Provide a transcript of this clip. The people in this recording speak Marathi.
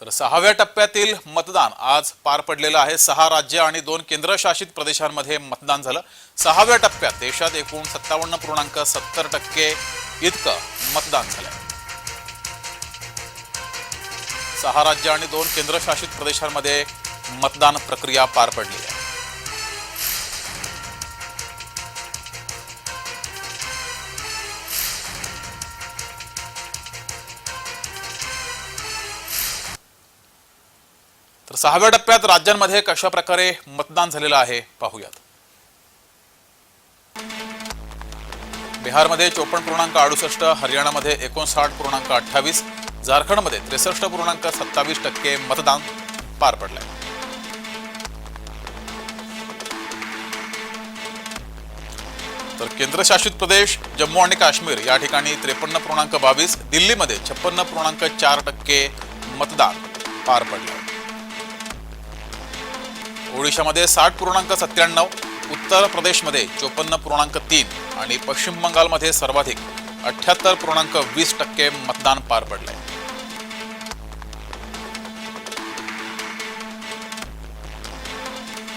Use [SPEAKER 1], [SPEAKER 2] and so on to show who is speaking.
[SPEAKER 1] तर सहाव्या टप्प्यातील मतदान आज पार पडलेलं आहे. सहा राज्य आणि दोन केंद्रशासित प्रदेशांमध्ये मतदान झालं. सहाव्या टप्प्यात देशात एकूण सत्तावन्न पूर्णांक सत्तर टक्के इतकं मतदान झालं सहा राज्य आणि दोन केंद्रशासित प्रदेशांमध्ये मतदान प्रक्रिया पार पडली तर सहाव्या टप्प्यात राज्यांमध्ये कशा प्रकारे मतदान झालेलं आहे पाहूयात. बिहारमध्ये चोपन्न पूर्णांक अडुसष्ट हरियाणामध्ये एकोणसाठ पूर्णांक अठ्ठावीस झारखंडमध्ये त्रेसष्ट पूर्णांक सत्तावीस टक्के मतदान पार पडलंय. तर केंद्रशासित प्रदेश जम्मू आणि काश्मीर या ठिकाणी त्रेपन्न पूर्णांक बावीस दिल्लीमध्ये छप्पन्न पूर्णांक चार टक्के मतदान पार पडलं ओडिशामध्ये साठ पूर्णांक सत्त्याण्णव उत्तर प्रदेशमध्ये चोपन्न पूर्णांक तीन आणि पश्चिम बंगालमध्ये सर्वाधिक अठ्ठ्याहत्तर पूर्णांक वीस टक्के मतदान पार पडलंय.